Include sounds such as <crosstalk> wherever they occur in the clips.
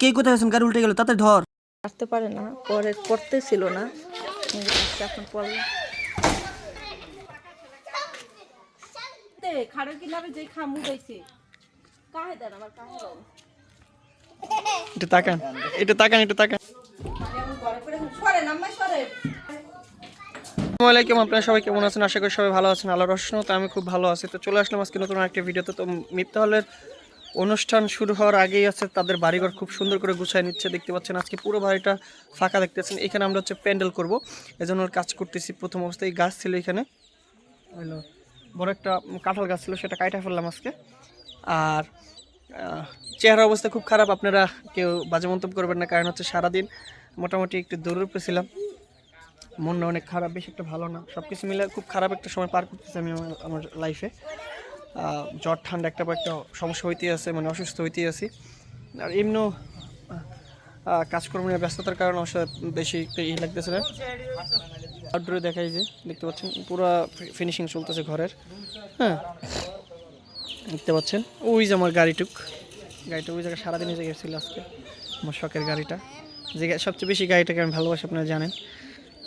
কে কোথায় আছেন? গাড়ি উল্টে গেল তাতে ধর। আসতে পারে না পরে পড়তে ছিল না। এখন পড়ল। খাড়ের কিনারে যে খামু গেছে কাহে দেন আমার কাহে দেন? তাকান একটু তাকান একটু তাকান। আপনারা সবাই কেমন আছেন? আশা করি সবাই ভালো আছেন আল্লাহর রহমতে আমি খুব ভালো আছি। তো চলে আসলাম আজকে নতুন একটা ভিডিওতে তো মিথ্যা হলের অনুষ্ঠান শুরু হওয়ার আগেই আছে, তাদের বাড়িঘর খুব সুন্দর করে গুছায় নিচ্ছে, দেখতে পাচ্ছেন আজকে পুরো বাড়িটা ফাঁকা দেখতেছেন। এখানে আমরা হচ্ছে প্যান্ডেল করব, এজন্য কাজ করতেছি প্রথম অবস্থায়, এই গাছ ছিল এখানে। বড় একটা কাঁঠাল গাছ ছিল, সেটা কাইটা ফেললাম আজকে। আর চেহারা অবস্থা খুব খারাপ, আপনারা কেউ বাজে মন্তব্য করবেন না, কারণ হচ্ছে সারাদিন মোটামুটি একটু দৌড়ে ছিলাম মনটা অনেক খারাপ, বেশ একটা ভালো না। সব কিছু মিলে খুব খারাপ একটা সময় পার করতেছি আমি আমার লাইফে জ্বর ঠান্ডা একটা বা একটা সমস্যা হইতেই আছে মানে অসুস্থ হইতেই আছি। আর এমনিও কাজকর্ম নিয়ে ব্যস্ততার কারণে অবশ্য বেশি ই লাগতেছে না। আউটডোরে দেখাই যে, দেখতে পাচ্ছেন, পুরো ফিনিশিং চলতেছে ঘরের। হ্যাঁ দেখতে পাচ্ছেন, ওই যে আমার গাড়িটুক। গাড়িটা ওই জায়গায় সারাদিন এই জায়গায় ছিল আজকে, আমার শখের গাড়িটা। যে সবচেয়ে বেশি গাড়িটাকে আমি ভালোবাসি, আপনারা জানেন।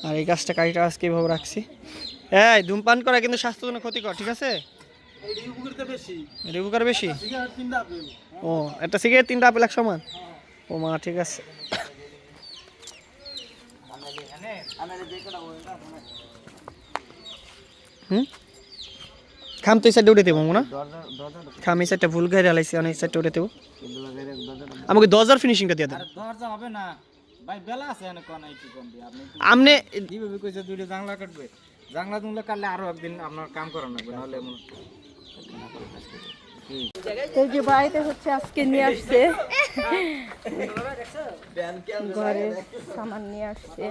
আর এই গাছটা, গাড়িটা আজকে এইভাবে রাখছি। হ্যাঁ ধূমপান করা কিন্তু স্বাস্থ্যের জন্য ক্ষতিকর, ঠিক আছে? উপকার বেশি। ও একটা সিগারেট তিনটা আপেল এক সমান ও মা ঠিক আছে। হুম? খাম তো এই সাইডে উঠে দেবো না খাম এই সাইডটা ভুল গাড়ি আলাইছি অনেক সাইডটা উঠে দেবো। আমাকে দশ হাজার ফিনিশিংটা দিয়ে দেন। দরজা হবে না। ভাই বেলা আছে আপনি আমনে দুইটা জাংলা কাটবে। জাংলা তুংলা কাটলে আরও একদিন আপনার কাম করানো লাগবে, নাহলে এমন এই যে বাড়িতে হচ্ছে আজকে নিয়ে আসছে। ঘরে সামান নিয়ে আসছে।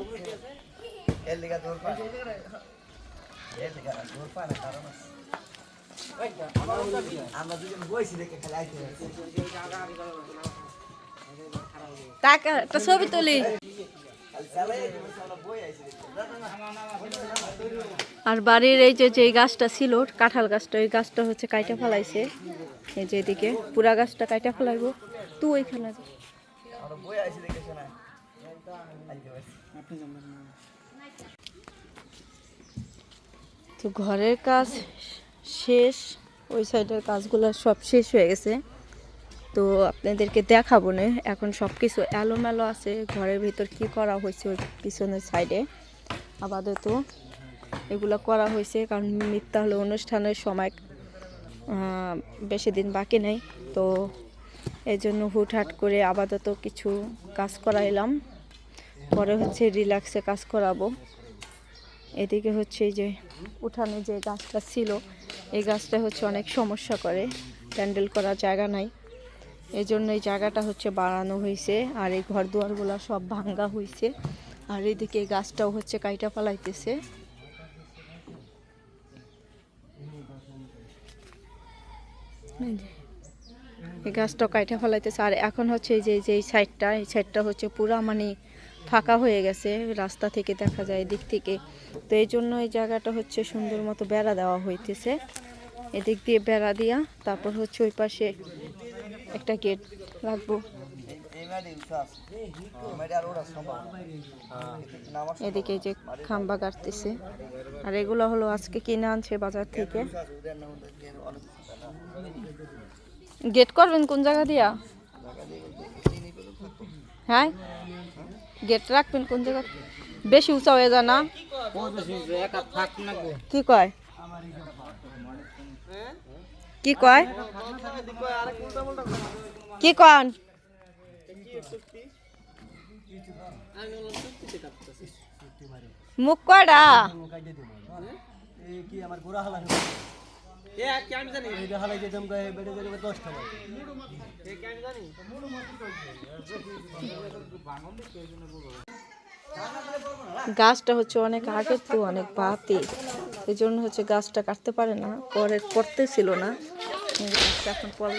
টাকা, একটা ছবি তুলি। আর বাড়ির এই যে যে গাছটা ছিল, কাঁঠাল গাছটা, ওই গাছটা হচ্ছে কাইটা ফেলাইছে। এই যে এদিকে, পুরা গাছটা কাইটা ফেলাইবো। তুই ওইখানে। তো ঘরের কাজ শেষ, ওই সাইডের কাজগুলো সব শেষ হয়ে গেছে। তো আপনাদেরকে দেখাবো না, এখন সব কিছু এলোমেলো আছে, ঘরের ভিতর কি করা হয়েছে ওই পিছনের সাইডে। আপাতত এগুলো করা হয়েছে, কারণ মিথ্যা হলো অনুষ্ঠানের সময় বেশি দিন বাকি নেই। তো এই জন্য হুটহাট করে আপাতত কিছু কাজ করাইলাম। পরে হচ্ছে রিল্যাক্সে কাজ করাবো। এদিকে হচ্ছে যে উঠানে যে গাছটা ছিল, এই গাছটা হচ্ছে অনেক সমস্যা করে প্যান্ডেল করার জায়গা নাই। এই জন্য এই জায়গাটা হচ্ছে বাড়ানো হয়েছে, আর এই ঘর দুয়ারগুলো সব ভাঙ্গা হয়েছে। আর এদিকে গাছটাও হচ্ছে কাইটা ফালাইতেছে। এই যে, এই গাছটা কাইটা ফেলাইতেছে। আর এখন হচ্ছে এই যে যে সাইডটা এই সাইডটা হচ্ছে পুরা মানে ফাঁকা হয়ে গেছে রাস্তা থেকে দেখা যায় এদিক থেকে। তো এই জন্য এই জায়গাটা হচ্ছে সুন্দর মতো বেড়া দেওয়া হইতেছে। এদিক দিয়ে বেড়া দিয়া তারপর হচ্ছে ওই পাশে একটা গেট রাখব। এদিকে যে খাম্বা কাটতেছে। আর এগুলো হলো আজকে কিনে আনছে বাজার থেকে। গেট করবেন কোন জায়গা দিয়া? হ্যাঁ? গেট রাখবেন কোন জায়গা? বেশি উঁচা হয়ে যায় না? এক হাত থাক লাগবে কি কয়? কি কয়? কি কন মুখ গাছটা হচ্ছে অনেক আগের তো, অনেক বাতি। এই জন্য হচ্ছে গাছটা কাটতে পারে না, পরে করতে ছিল না এখন পড়ল।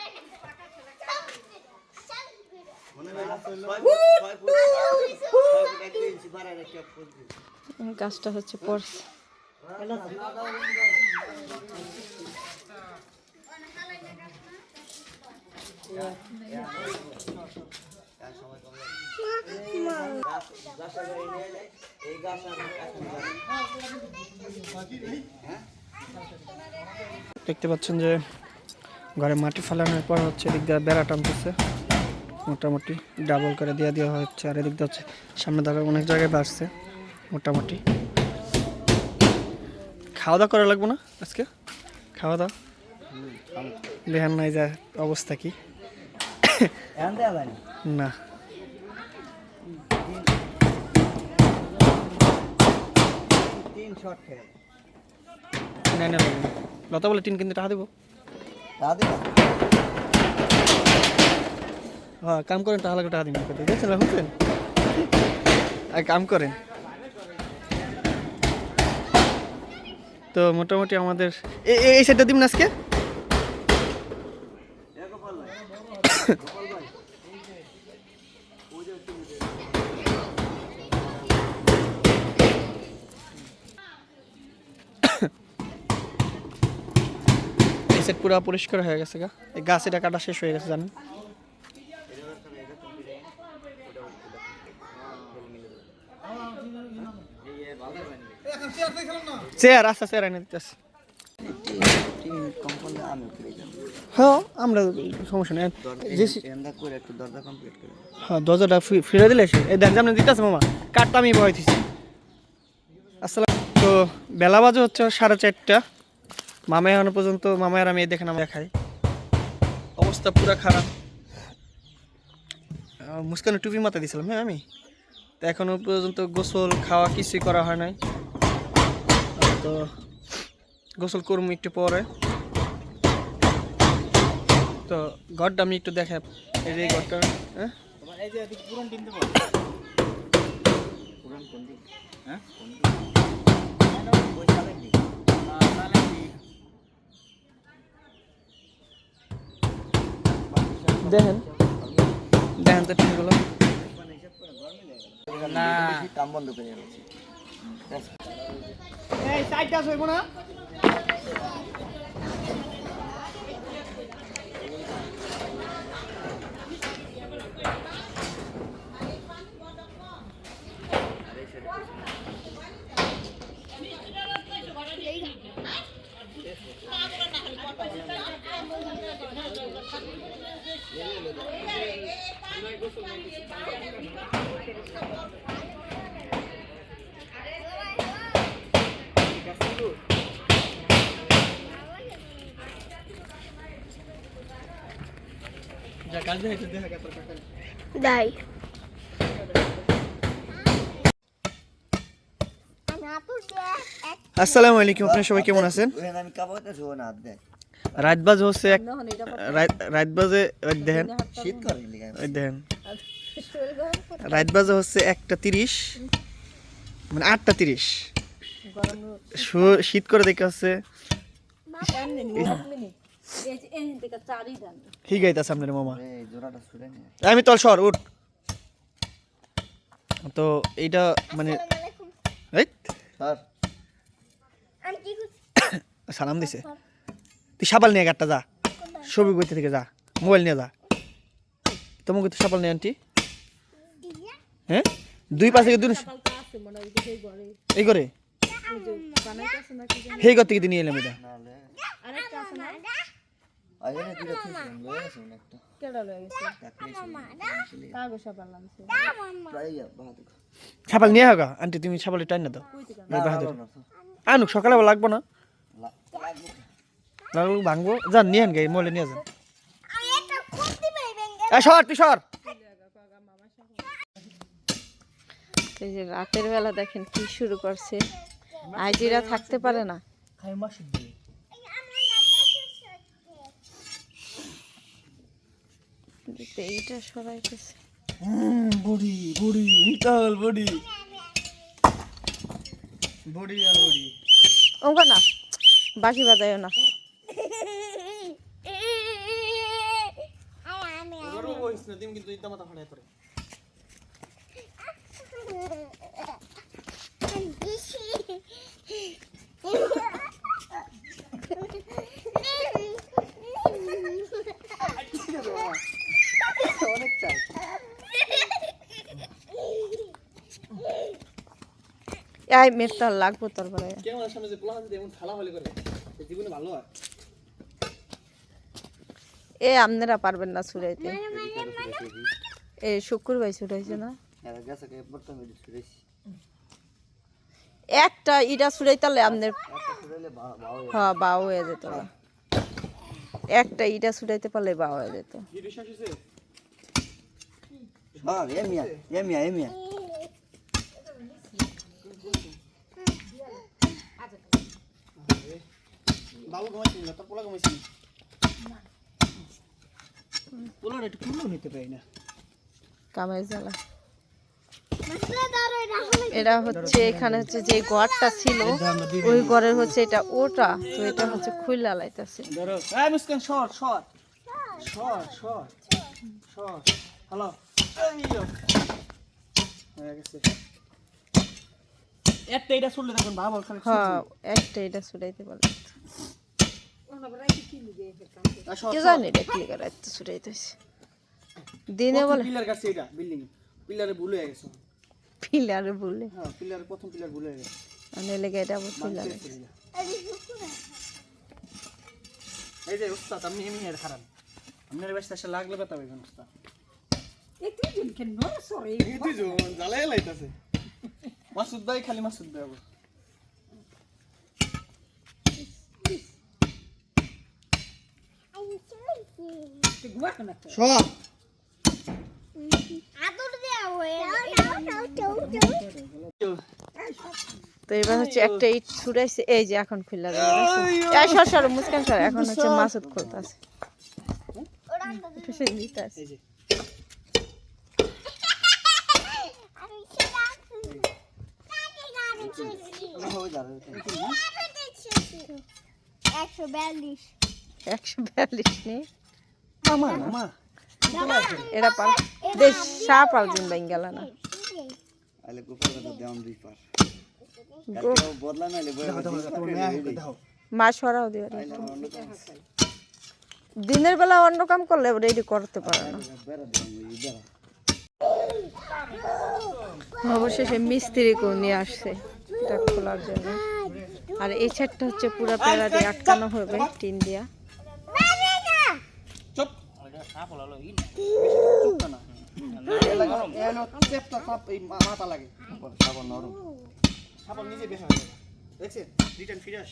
গাছটা হচ্ছে দেখতে পাচ্ছেন যে ঘরে মাটি ফেলানোর পর হচ্ছে এদিক দিয়ে বেড়া টানতেছে। মোটামুটি ডাবল করে দিয়ে দেওয়া হচ্ছে। আর এদিক হচ্ছে সামনে দাঁড়া অনেক জায়গায় বাড়ছে, মোটামুটি। খাওয়া দাওয়া করা লাগবো না আজকে? খাওয়া দাওয়া? লেহান নাই, যা অবস্থা কি? না। লতা বলে টিন কিনতে টাকা দেবো? দাদি হ্যাঁ কাম করেন, তাহলে টাকা দিন কাম করেন। তো মোটামুটি আমাদের এই সেটটা দিবেন আজকে? এই পরিষ্কার হয়ে গেছে গা। এই গাছ এটা কাটা শেষ হয়ে গেছে, জানেন? চেয়ার আচ্ছা চেয়ার এনে আমি হ্যাঁ হ্যাঁ দরজাটা ফিরে দিলে দিতেছে মামা আমি ভয় আসসালাম, তো বেলা বাজে হচ্ছে সাড়ে চারটা। মামা এখনও পর্যন্ত মামার আমি এই দেখেন আমি দেখাই অবস্থা পুরো খারাপ। মুস্কানে টুপি মাথা দিয়েছিলাম হ্যাঁ আমি। তো এখনও পর্যন্ত গোসল, খাওয়া কিছুই করা হয় নাই। তো গোসল করব একটু পরে। তো ঘরটা আমি একটু দেখে এই যে ঘরটা হ্যাঁ? দেখেন। দেখেন তো টিনগুলো না। কাম বন্ধ করে এই সাইডটা হইব না? দাই আসসালামু আলাইকুম আপনারা সবাই কেমন আছেন? রাত বাজে হচ্ছে এক রাত- রাত বাজে দেখেন। শীত করে দেখেন। রাত বাজে হচ্ছে একটা তিরিশ মানে আটটা তিরিশ। শু- শীত করে দেখে হচ্ছে ঠিক আছে সামনের মামা। এই জোড়াটা আমি তল সর উঠ। তো এইটা মানে <coughs> সালাম দিছে। তুই সাবাল নিয়ে গাটটা যা। ছবি বইতে থেকে যা। মোবাইল নিয়ে যা। তোমাকে তো সাবাল নিয়ে আনটি। হ্যাঁ? দুই পাশে দুই এই করে সেই ঘর। থেকে নিয়ে এলাম এটা। লয়ে গেছে? একটা প্রায় সাবাল নিয়ে হোক আন্টি তুমি সাবালে টাইন না দাও। বাহাদুর আনুক সকালে লাগবো না? লাগল ভাঙবো। যান নিয়ে আন গে মোবাইলে নিয়ে যান। সর তুই সর। এই যে রাতের বেলা দেখেন কি শুরু করছে। আইজিরা থাকতে পারে না। এইটা সরাইতেছে বডি বডি মিতাল বডি। বডি আর বডি। ওকে না বাকি বাজাইও না। আমি <laughs> অনেক চাই। এই মেটটা লাগবো তোর পরে কেমন সামনে যে পোলা এমন ঠালা হলে করে। জীবনে ভালো হয়। এ আপনারা পারবেন না ছুড়াইতে। এ শুক্র ভাই ছুটাইছে না? এরা গেছে কে বর্তমানে একটা ইটা ছুড়াইতালে আপনার একটা ফুরাইলে হ্যাঁ বাও হয়ে যেত। একটা ইটা ছুটাইতে পারলে বাও হয়ে যেত। কি বিশ্বাস হয়েছে সব এমিয়া এমিয়া এমিয়া বাবু ঘুমাইছিল তোর পোলা ঘুমাইছিল পোলার একটু কুলো নিতে পারি না কামের জ্বালা এটা হচ্ছে এখানে হচ্ছে যে ঘরটা ছিল ওই ঘরের হচ্ছে এটা ওটা তো এটা হচ্ছে খুললা লাইতাছে ধরো এই Muskan short short short short short hello হয়ে গেছে। একটা এটা শুনলে দেখুন বাবা ওখানে হ্যাঁ একটা এটা ছুটাইতে পারলে। শর্ট কে জানি এটা কি করে এত ছুটাইতেছে দিনে বলে পিলার গাছ এটা বিল্ডিং পিলারে ভুল হয়ে গেছে। পিলারে হ্যাঁ পিলারে প্রথম পিলার ভুল হয়ে গেছে। মানে লেগে এটা আবার পিলার? এই যে। উস্তাদ আপনি এমনি এর খারাপ আপনার বেশ এসে লাগলে পাইবেন উস্তাদ। লাইতাছে মাসুদ ভাই খালি মাসুদ ভাই আবার। সব আদর দেওয়া দাও দাও দাও তো এবার হচ্ছে একটা ইট ছুটাইছে এই যে এখন খুললা সর সর মুসকান সর এখন হচ্ছে মাসুদ খুলতাছে। একটু সে দিতাছে এই যে আমি সেটা কাকে গাড়ি হয়ে যাবে একশো বিয়াল্লিশ মামা বেশ সাপ আলজিন বাইন গেল না দিনের বেলা অন্য কাম করলে রেডি করতে পারে না অবশেষে মিস্ত্রিকেও নিয়ে আসছে। এটা খোলার জন্য আর এই ছাদটা হচ্ছে পুরো পেড়া দিয়ে আটকানো হবে, টিন দিয়া। চুপ চুপ না এলো চেপটা সাপ এই মা- মাথা লাগে সাবান নরম সাপল নিজে বের যাবে দেখছেন রিটার্ন ফিরে আস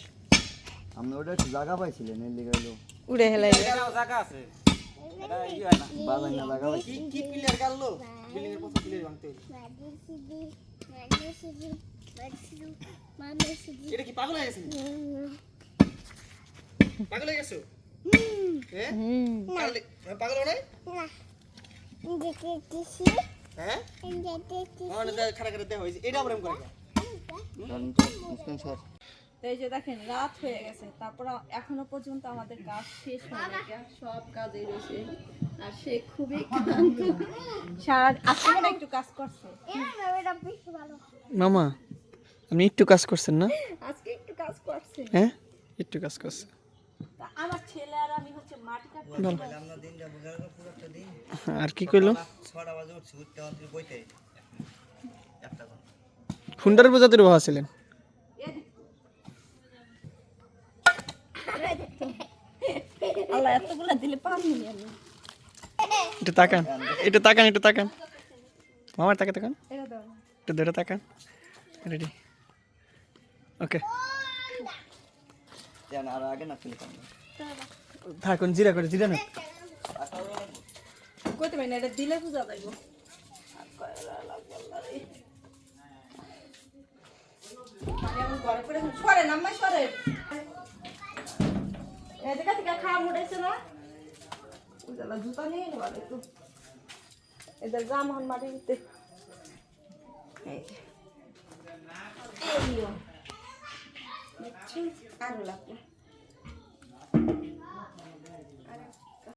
আপনি ওটা একটু জায়গা পাইছিলেন উড়ে হেলাই জায়গা আছে কি পিলার গাললো এটা কি পাগল হয়ে গেছে পাগল হয়ে গেছো? হ্যাঁ? পাগল- পাগল নাই? হ্যাঁ? দেখ খাড়া খাড়া দেওয়া হয়েছে। এটা আবার করে কেন? মুসকান স্যার তো এই যে দেখেন রাত হয়ে গেছে। তারপর এখনও পর্যন্ত আমাদের কাজ শেষ হয়নি। সব কাজই রয়েছে। আর সে খুবই ক্লান্ত। সারা আজকে একটু কাজ করছে। মামা আপনি একটু কাজ করছেন না? আজকে একটু কাজ করছে। হ্যাঁ? একটু কাজ করছে তা আমার ছেলে আর আমি হচ্ছে মাটি কাটতে আর কি কইলো? ছটা বাজে উঠছি উঠতে আমাদের বইতে। একটা ঘণ্টা। হুন্ডার বোঝাতে ছিলেন? আল্লাহ এতগুলা দিলে পারব না তাকান একটু তাকান একটু তাকান। মামার তাকে তাকান। এটা ধরে তাকান। Ready okay. আর আগে না ফেলতাম থাকুন জিরা করে জিরা না কইতে পারি না এটা দিলে বুঝা যাইব। সরে এদিকে থেকে খাওয়া উঠেছে না? উজালা জুতা নিয়ে নেবার একটু। এদের জাম হন মাটি দিতে এই যে। এই নিও। দেখছ? আরও লাগবে